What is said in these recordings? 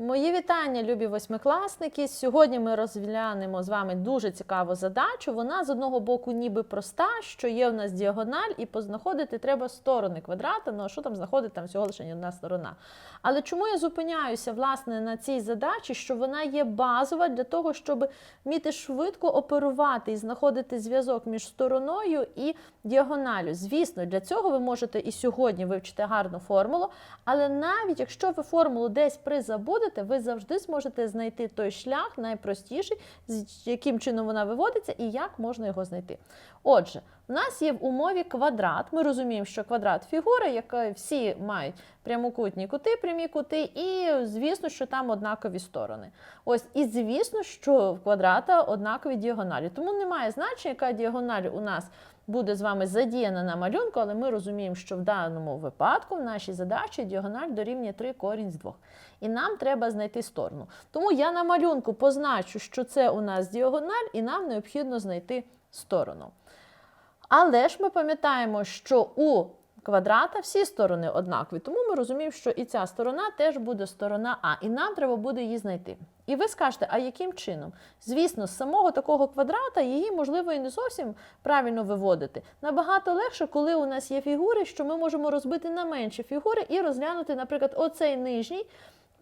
Мої вітання, любі восьмикласники. Сьогодні ми розглянемо з вами дуже цікаву задачу. Вона з одного боку ніби проста, що є в нас діагональ, і познаходити треба сторони квадрата. Ну а що там знаходить там всього лише одна сторона. Але чому я зупиняюся власне на цій задачі? Що вона є базова для того, щоб вміти швидко оперувати і знаходити зв'язок між стороною і діагоналю. Звісно, для цього ви можете і сьогодні вивчити гарну формулу, але навіть якщо ви формулу десь призабудете, ви завжди зможете знайти той шлях найпростіший, з яким чином вона виводиться і як можна його знайти. Отже, в нас є в умові квадрат. Ми розуміємо, що квадрат фігура, яка всі мають прямокутні кути, прямі кути, і звісно, що там однакові сторони. Ось, і звісно, що в квадрата однакові діагоналі. Тому немає значення, яка діагональ у нас буде з вами задіяна на малюнку, але ми розуміємо, що в даному випадку в нашій задачі діагональ дорівнює 3 корінь з 2. І нам треба знайти сторону. Тому я на малюнку позначу, що це у нас діагональ, і нам необхідно знайти сторону. Але ж ми пам'ятаємо, що у квадрата всі сторони однакові, тому ми розуміємо, що і ця сторона теж буде сторона А, і нам треба буде її знайти. І ви скажете, а яким чином? Звісно, з самого такого квадрата її можливо і не зовсім правильно виводити. Набагато легше, коли у нас є фігури, що ми можемо розбити на менші фігури і розглянути, наприклад, оцей нижній.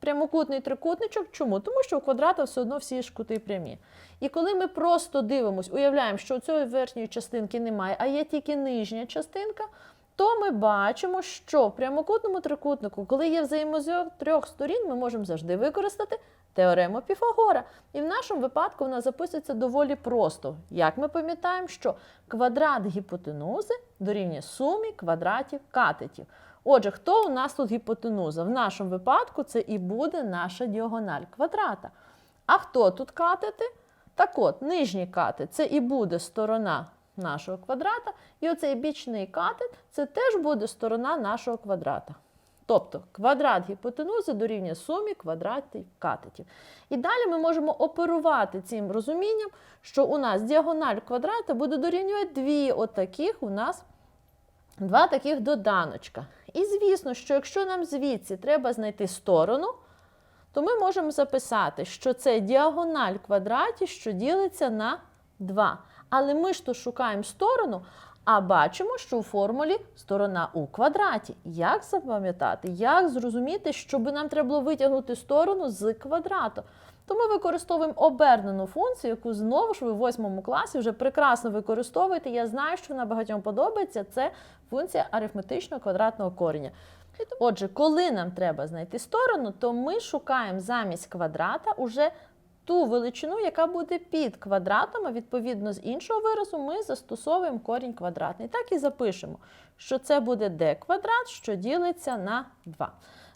Прямокутний трикутничок. Чому? Тому що у квадрата все одно всі ж кути прямі. І коли ми просто дивимося, уявляємо, що у цієї верхньої частинки немає, а є тільки нижня частинка, то ми бачимо, що в прямокутному трикутнику, коли є взаємозв'язок трьох сторін, ми можемо завжди використати теорему Піфагора. І в нашому випадку вона записується доволі просто. Як ми пам'ятаємо, що квадрат гіпотенузи дорівнює сумі квадратів катетів. Отже, хто у нас тут гіпотенуза? В нашому випадку це і буде наша діагональ квадрата. А хто тут катети? Так от, нижній катет це і буде сторона нашого квадрата, і оцей бічний катет це теж буде сторона нашого квадрата. Тобто квадрат гіпотенузи дорівнює сумі квадратів катетів. І далі ми можемо оперувати цим розумінням, що у нас діагональ квадрата буде дорівнювати дві отаких у нас два таких доданочка. І звісно, що якщо нам звідси треба знайти сторону, то ми можемо записати, що це діагональ квадраті, що ділиться на 2. Але ми ж то шукаємо сторону, а бачимо, що у формулі сторона у квадраті. Як запам'ятати, як зрозуміти, щоб нам треба було витягнути сторону з квадрату? То ми використовуємо обернену функцію, яку знову ж ви в восьмому класі вже прекрасно використовуєте. Я знаю, що вона багатьом подобається. Це функція арифметичного квадратного кореня. Отже, коли нам треба знайти сторону, то ми шукаємо замість квадрата уже ту величину, яка буде під квадратом, а відповідно з іншого виразу ми застосовуємо корінь квадратний. Так і запишемо, що це буде d квадрат, що ділиться на 2.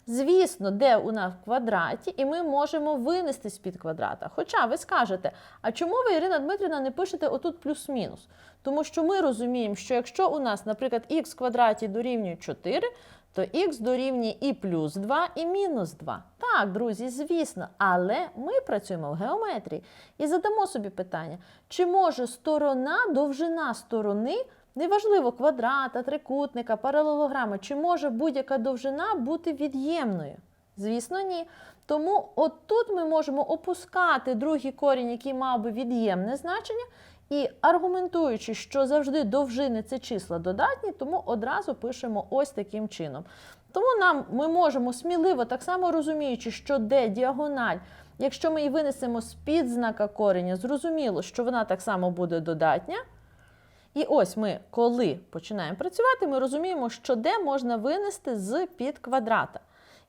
Звісно, де у нас в квадраті, і ми можемо винести з-під квадрата. Хоча ви скажете, а чому ви, Ірина Дмитрівна, не пишете отут плюс-мінус? Тому що ми розуміємо, що якщо у нас, наприклад, х в квадраті дорівнює 4, то х дорівнює і плюс 2, і мінус 2. Так, друзі, звісно, але ми працюємо в геометрії і задамо собі питання, чи може сторона, довжина сторони, неважливо квадрата, трикутника, паралелограма, чи може будь-яка довжина бути від'ємною? Звісно, ні. Тому отут ми можемо опускати другий корінь, який мав би від'ємне значення, і аргументуючи, що завжди довжини це числа додатні, тому одразу пишемо ось таким чином. Тому нам ми можемо сміливо, так само розуміючи, що де діагональ, якщо ми її винесемо з під знака кореня, зрозуміло, що вона так само буде додатня. І ось ми, коли починаємо працювати, ми розуміємо, що де можна винести з під квадрата.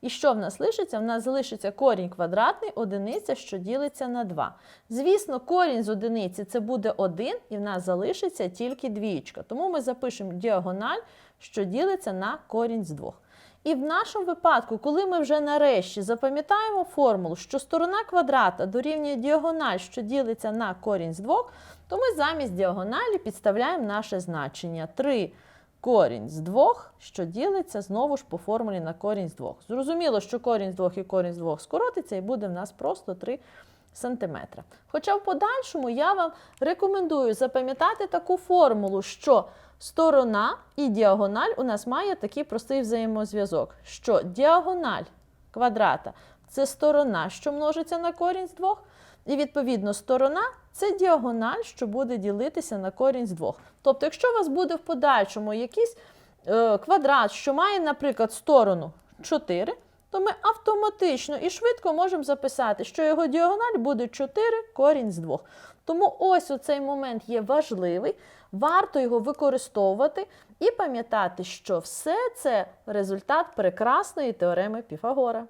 І що в нас лишиться? В нас залишиться корінь квадратний, одиниця, що ділиться на 2. Звісно, корінь з одиниці це буде 1, і в нас залишиться тільки двієчка. Тому ми запишемо діагональ, що ділиться на корінь з 2. І в нашому випадку, коли ми вже нарешті запам'ятаємо формулу, що сторона квадрата дорівнює діагональ, що ділиться на корінь з 2, то ми замість діагоналі підставляємо наше значення 3 корінь з 2, що ділиться знову ж по формулі на корінь з 2. Зрозуміло, що корінь з 2 і корінь з 2 скоротиться, і буде в нас просто 3 см. Хоча в подальшому я вам рекомендую запам'ятати таку формулу, що сторона і діагональ у нас має такий простий взаємозв'язок, що діагональ квадрата це сторона, що множиться на корінь з двох. І відповідно сторона це діагональ, що буде ділитися на корінь з двох. Тобто, якщо у вас буде в подальшому якийсь е, квадрат, що має, наприклад, сторону 4, то ми автоматично і швидко можемо записати, що його діагональ буде 4 корінь з 2. Тому ось у цей момент є важливий, варто його використовувати і пам'ятати, що все це результат прекрасної теореми Піфагора.